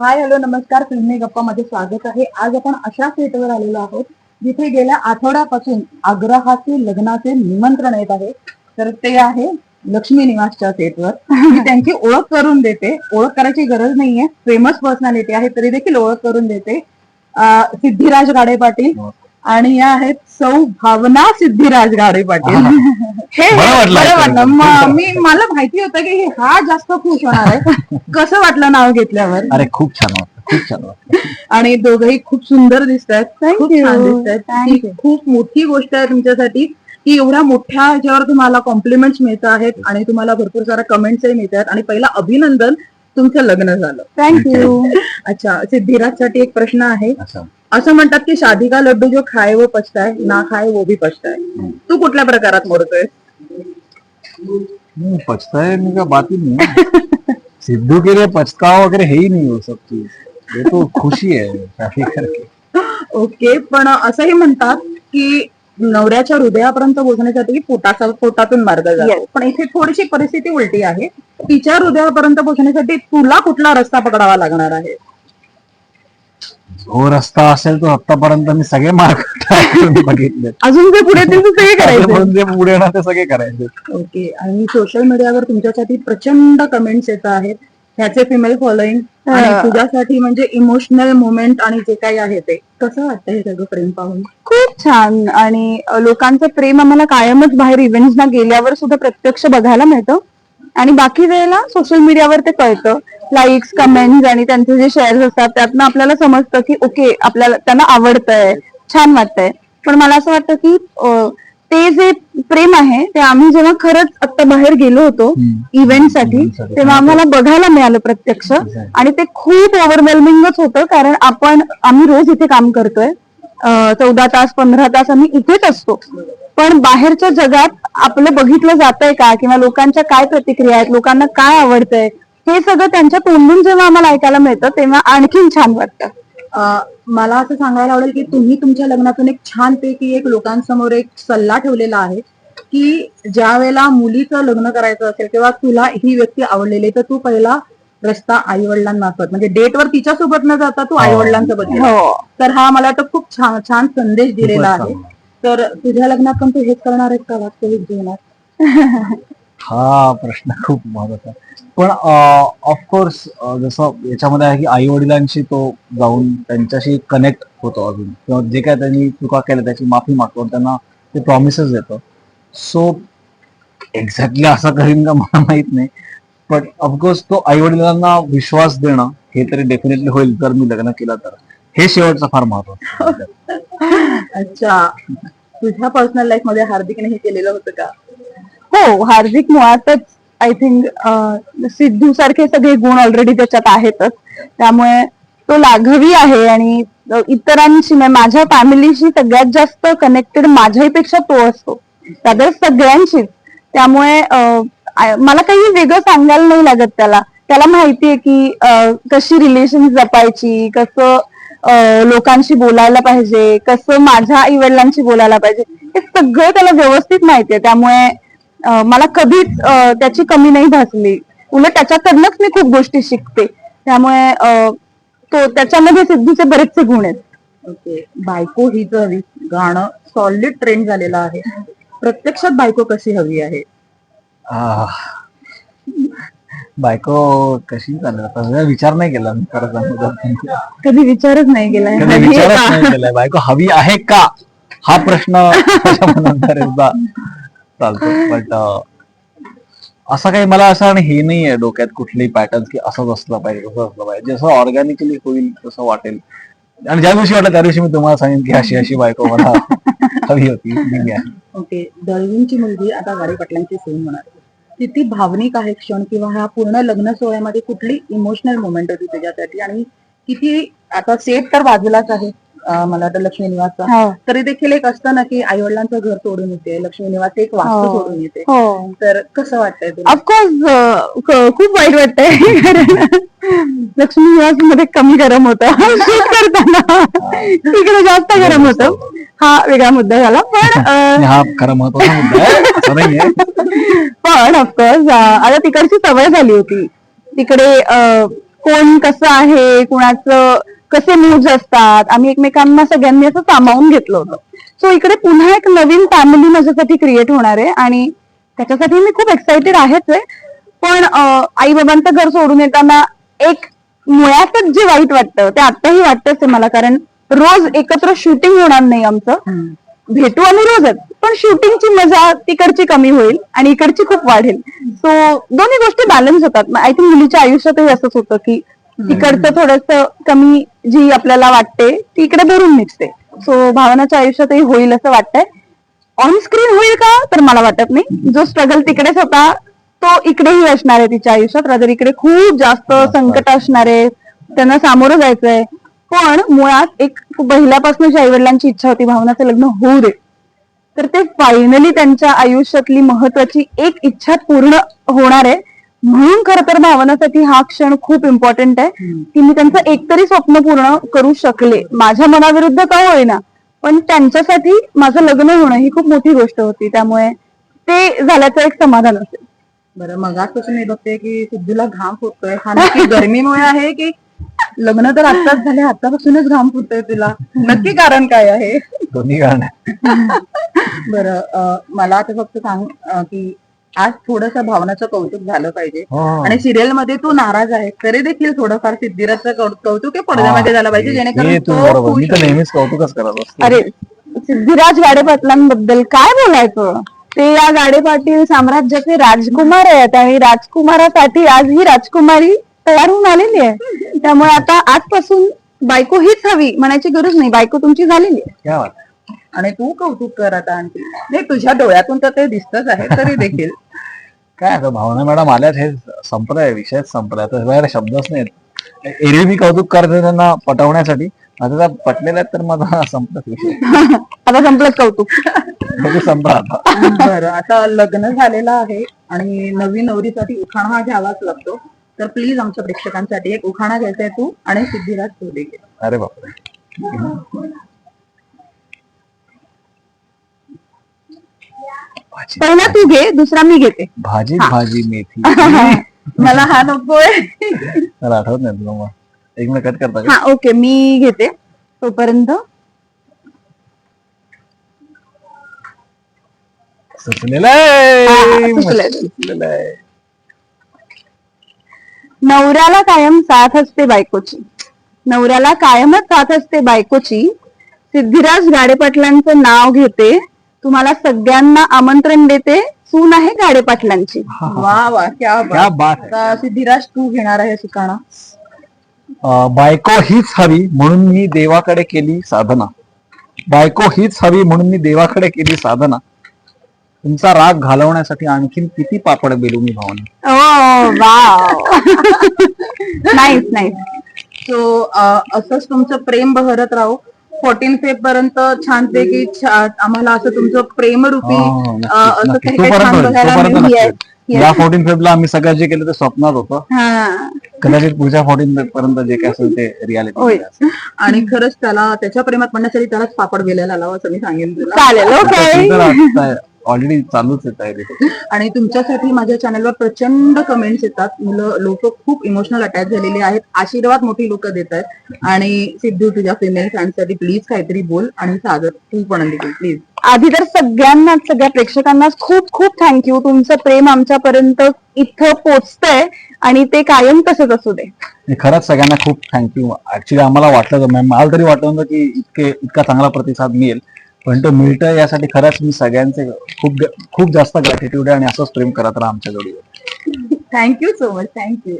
Hi hello नमस्कार फिल्मी गप्पा मध्ये स्वागत आहे. आज आपण अशा सेटवर आलेलो आहोत जिथे गेल्या आठवड्यापासून आग्रहाचे लग्नाचे निमंत्रण येत आहे. तर ते आहे लक्ष्मी निवासच्या सेटवर. मी त्यांची ओळख करून देते. ओळख करायची गरज नाहीये. फेमस पर्सनॅलिटी आहे तरी देखील ओळख करून देते. अं, सिद्धिराज गाडे पाटील आणि या आहेत सौ भावना सिद्धिराज गाडे पाटील. हे बरं वाटलं बरं ऐकायला. वाटलं. म- मी मला माहिती होतं की हे हा जास्त खुश होणार आहे. कसं वाटलं नाव घेतल्यावर? अरे खूप छान वाटतं खूप छान वाटतं आणि दोघंही खूप सुंदर दिसत आहेत. Thank खूप you. छान दिसत आहेत. Thank you. खूप मोठी गोष्ट आहे तुमच्यासाठी की एवढ्या मोठ्या ह्याच्यावर तुम्हाला कॉम्प्लिमेंट्स मिळत आहेत आणि तुम्हाला भरपूर साऱ्या कमेंट्सही मिळत आहेत. आणि पहिला अभिनंदन तुमचं लग्न झालं. थँक्यू अच्छा सिद्धिराजसाठी एक प्रश्न आहे. असं असं म्हणतात की शादी का लड्डू जो खाए वो पचता है ना खाए वो भी पचता है तू कुठल्या प्रकारात मोडतोय नहीं, पछताने का बात ही नहीं है। सिद्धू के लिए पछतावा वगैरह है ही नहीं हो सब चीज। ये तो खुशी है शादी करके। ओके पण असंही म्हणतात की नवऱ्याच्या हृदयापर्यंत पोहोचण्यासाठी पोटाचा पोटातून मार्ग जातो. Yes. पण इथे थोडीशी परिस्थिती उलटी आहे. तिच्या हृदयापर्यंत पोहोचण्यासाठी तुला कुठला रस्ता पकडावा लागणार आहे? जो रस्ता असेल तो आतापर्यंत मी सगळे मार्ग बघितले अजून जे पुढे ते सगळे करायचे. जे पुढे ना ते सगळे करायचे. ओके आणि सोशल मीडियावर तुमच्यासाठी प्रचंड कमेंट्स येत आहेत. ह्याचे फिमेल फॉलोईंग आणि हा. तुझ्यासाठी म्हणजे इमोशनल मुवमेंट आणि जे काही आहे ते. कसं वाटतं हे सगळं प्रेम पाहून? खूप छान. आणि लोकांचं प्रेम आम्हाला कायमच बाहेर इव्हेंट्सना गेल्यावर सुद्धा प्रत्यक्ष बघायला मिळतं. आणि बाकी वेळेला सोशल मीडियावर ते कळतं. लाईक्स कमेंट्स आणि त्यांचे जे शेअर्स असतात त्यातनं आपल्याला समजतं की ओके आपल्याला त्यांना आवडतंय. छान वाटतंय. पण मला असं वाटतं की ते जे प्रेम आहे ते आम्ही जेव्हा खरंच आता बाहेर गेलो होतो. इव्हेंटसाठी. तेव्हा आम्हाला बघायला मिळालं प्रत्यक्ष. आणि ते खूप ओव्हरवेल्मिंगच होतं कारण आपण आम्ही रोज इथे काम करतोय. चौदा तास पंधरा तास आम्ही इथेच असतो. पण बाहेरच्या जगात आपलं बघितलं जातंय का? किंवा लोकांच्या काय प्रतिक्रिया आहेत? लोकांना काय आवडतंय? हे सगळं त्यांच्या तोंडून जेव्हा आम्हाला ऐकायला मिळतं तेव्हा आणखीन छान वाटतं. मला असं सांगायला आवडेल की तुम्ही तुमच्या लग्नातून एक छानपैकी एक लोकांसमोर एक सल्ला ठेवलेला आहे की ज्या वेळेला मुलीचं लग्न करायचं असेल तेव्हा तुला ही व्यक्ती आवडलेली तर तू पहिला रस्ता आई वडिलांमार्फत म्हणजे डेटवर तिच्यासोबत न जाता तू आई वडिलांसोबत. हो. तर हा मला वाटतं खूप छान छान संदेश दिलेला आहे. तर तुझ्या लग्नात पण तू हेच करणार आहेस का वास्तविक जीवनात? हा प्रश्न खूप महत्त्वाचा पण ऑफकोर्स जसं याच्यामध्ये आहे की आई वडिलांशी तो जाऊन त्यांच्याशी कनेक्ट होतो अजून. किंवा जे काय त्यांनी चुका केल्या त्याची माफी मागतो त्यांना ते प्रॉमिसेस देतो. सो एक्झॅक्टली असं करीन का मला माहीत नाही. पण ऑफकोर्स तो आई वडिलांना विश्वास देणं हे तरी डेफिनेटली होईल जर मी लग्न केलं तर. हे शेवटचं फार महत्वाचं. अच्छा. तुझ्या पर्सनल लाईफमध्ये हार्दिकने हे केलेलं होतं का? हो हार्दिक मुळातच आय थिंक सिद्धू सारखे सगळे गुण ऑलरेडी त्याच्यात आहेतच. त्यामुळे तो लाघवी आहे आणि इतरांशी माझ्या फॅमिलीशी सगळ्यात जास्त कनेक्टेड माझ्यापेक्षा तो असतो. दादर सगळ्यांशीच त्यामुळे मला काही वेगळं सांगायला नाही लागत त्याला. त्याला माहितीये की कशी रिलेशन जपायची कसं लोकांशी बोलायला पाहिजे कसं माझ्या आई वडिलांशी बोलायला पाहिजे हे सगळं त्याला व्यवस्थित माहितीये त्यामुळे मला कधीच त्याची कमी नाही भासली. उलट त्याच्याकडनंच मी खूप गोष्टी शिकते. त्यामुळे तो त्याच्यामध्ये सिद्धूचे बरेचसे गुण आहेत. ओके. बायको हीच हवी गाणं सॉलिड ट्रेंड झालेलं आहे प्रत्यक्षात बायको कशी हवी आहे. बायको कशी चालेल विचार नाही केला मी खरं. कधी विचारच नाही केलाय. बायको हवी आहे का? हा प्रश्न चालतो बट असं काही मला असं आणि हे नाही आहे डोक्यात कुठली पॅटर्न की असंच असलं पाहिजे असं असलं पाहिजे. जसं ऑर्गॅनिकली होईल तसं वाटेल. आणि ज्या दिवशी वाटलं त्या दिवशी मी तुम्हाला सांगेन की अशी अशी बायको मला हवी होती. ओके. दळवींची मुलगी आता गाडी पाटलांची सून होणार. किती भावनिक आहे क्षण किंवा ह्या पूर्ण लग्न सोहळ्यामध्ये कुठली इमोशनल मुवमेंट होती त्याच्यासाठी? आणि किती आता सेट तर बाजूलाच आहे. अं, मला वाटतं लक्ष्मी निवासचा हो. तरी देखील एक असतं ना की आई वडिलांचं घर सोडून येते लक्ष्मी निवास एक वास्तू हो. सोडून येते. हो. तर कसं वाटतंय तुला ऑफकोर्स खूप वाईट वाटतंय. कारण लक्ष्मी निवासमध्ये कमी गरम होतं. शूट करताना. तिकडे जास्त गरम होतं. हा वेगळा मुद्दा झाला. पण अं, हा खरा महत्त्वाचा मुद्दा आहे. असं नाहीये. पण ऑफकोर्स आता तिकडची सवय झाली होती. तिकडे अं, कोण कसं आहे कुणाचं कसे मूड्स असतात? आम्ही एकमेकांना सगळ्यांनी असं सामावून घेतलं होतं. सो इकडे पुन्हा एक नवीन फॅमिली माझ्यासाठी क्रिएट होणार आहे आणि त्याच्यासाठी मी खूप एक्साइटेड आहेच आहे. पण आई बाबांचं घर सोडून येताना एक मुळातच जे वाईट वाटतं ते आताही वाटतच आहे मला. कारण रोज एकत्र शूटिंग होणार नाही आमचं. भेटू आम्ही रोजच. पण शूटिंगची मजा तिकडची कमी होईल आणि इकडची खूप वाढेल. सो दोन्ही गोष्टी बॅलन्स होतात. आय थिंक मुलीच्या आयुष्यातही असंच होतं की तिकडचं थोडस कमी जी आपल्याला वाटते ती इकडे भरून निघते. सो भावनाच्या आयुष्यातही होईल असं वाटतंय. ऑन स्क्रीन होईल का? तर मला वाटत नाही. जो स्ट्रगल तिकडेच होता तो इकडेही असणार आहे तिच्या आयुष्यात. रादर इकडे खूप जास्त संकट असणार आहे. त्यांना सामोरं जायचंय. पण मुळात एक पहिल्यापासूनची आई वडिलांची इच्छा होती भावनाचं लग्न होऊ दे. तर ते फायनली त्यांच्या आयुष्यातली महत्वाची एक इच्छा पूर्ण होणार आहे. म्हणून खर तर भावनासाठी हा क्षण खूप इम्पॉर्टंट आहे. की मी त्यांचं एकतरी स्वप्न पूर्ण करू शकले. माझ्या मनाविरुद्ध का होईना. पण त्यांच्यासाठी माझं लग्न होणं ही खूप मोठी गोष्ट होती. त्यामुळे ते झाल्याचं एक समाधान असेल. बरं मग आजपासून मी बघते की सिद्धूला घाम फुटतोय. हा नक्की गरमीमुळे आहे की लग्न तर आत्ताच झाले आतापासूनच घाम फुटतोय तुला. नक्की कारण काय आहे? दोन्ही कारण बरं मला आता फक्त सांग की आज थोडस भावनाचं कौतुक झालं पाहिजे. हो. आणि सिरियलमध्ये तू नाराज आहे तरी देखील थोडंफार सिद्धिराजचं कौतुक हे पडद्यामध्ये झालं पाहिजे जेणेकरून तू. नेहमीच कौतुकच करत असतो. अरे सिद्धिराज गाडे पाटलांबद्दल काय बोलायचं? ते या गाडे पाटील साम्राज्याचे राजकुमार आहेत आणि राजकुमारासाठी आज ही राजकुमारी तयार होऊन आलेली आहे. त्यामुळे आता आजपासून बायको हीच हवी म्हणायची गरज नाही. बायको तुमची झालेली आहे. आणि तू कौतुक कर आता आणखी. नाही तुझ्या डोळ्यातून तर ते दिसतच आहे तरी देखील. काय आता भावना मॅडम आल्यात हे संपलाय विषयच संपलाय तर बाहेर शब्दच नाहीत. एरवी मी कौतुक करते त्यांना पटवण्यासाठी. आता त्या पटलेल्या तर माझा संपलाच विषय. आता संपलं कौतुक. कधी संपला आता. बरं आता लग्न झालेलं आहे आणि नवीन नवरीसाठी उखाणा हा घ्यावाच लागतो. तर प्लीज आमच्या प्रेक्षकांसाठी एक उखाणा घ्यायचा आहे तू आणि सिद्धिराज तू देखील. अरे बापरे. पहिला तू घे दुसरा मी घेते. भाजी भाजी मेथी. मला हा नकोय मला आठवत नाही तुला मग. एक मिनिट कट करता हा ओके मी घेते. तोपर्यंत. सुचलेलं आहे. नवऱ्याला कायम साथ असते बायकोची. नवऱ्याला कायमच साथ असते बायकोची. सिद्धिराज गाडेपाटलांचं नाव घेते. तुम्हाला सगळ्यांना आमंत्रण देते. सून आहे गाडेपाटलांची वा वा क्या क्या बात. बात आहे आता सिद्धिराज तू घेणार आहे सुकाणा. अं, बायको हीच हवी म्हणून मी देवाकडे केली साधना. बायको हीच हवी म्हणून मी देवाकडे केली साधना. तुमचा राग घालवण्यासाठी आणखीन किती पापड बेलू मी Bhavana? Oh wow. Nice nice so असंच तुमचं प्रेम बहरत राहू. फोर्टीन फेब पर्यंत छानपैकी आम्हाला असं तुमचं प्रेमरूपी असं. काही काही छान बघायला मिळेल. या फोर्टीन फेबला आम्ही सगळ्यात जे केलं ते स्वप्नात होतं. हा. कदाचित पुढच्या फोर्टीन फेब पर्यंत जे काय असेल ते रियालिटी होय. आणि खरंच त्याला त्याच्या प्रेमात पडण्यासाठी त्यालाच पापड बेलायला लावा असं मी सांगेन तुला. चालेल ओके ऑलरेडी चालूच येत आहे आणि तुमच्यासाठी माझ्या चॅनलवर प्रचंड कमेंट्स येतात. मुलं लोक खूप इमोशनल अटॅच झालेले आहेत. आशीर्वाद मोठी लोक देत आहेत. आणि सिद्धू तुझ्या फिमेल फॅन्ससाठी प्लीज काहीतरी बोल आणि सागर तू पण देखील प्लीज आधी तर सगळ्यांना सगळ्या प्रेक्षकांना खूप खूप थँक्यू तुमचं प्रेम आमच्यापर्यंत इथं पोचतंय आणि ते कायम तसंच असू दे. खरंच सगळ्यांना खूप थँक्यू ऍक्च्युली आम्हाला वाटलं मॅम मला तरी वाटलं होतं की इतके इतका चांगला प्रतिसाद मिळेल. पण तो मिळतं यासाठी खरंच मी सगळ्यांचे खूप खूप जास्त ग्रॅटिट्यूड आहे आणि असंच प्रेम करत राहा आमच्या जोडीवर. Thank you so much thank you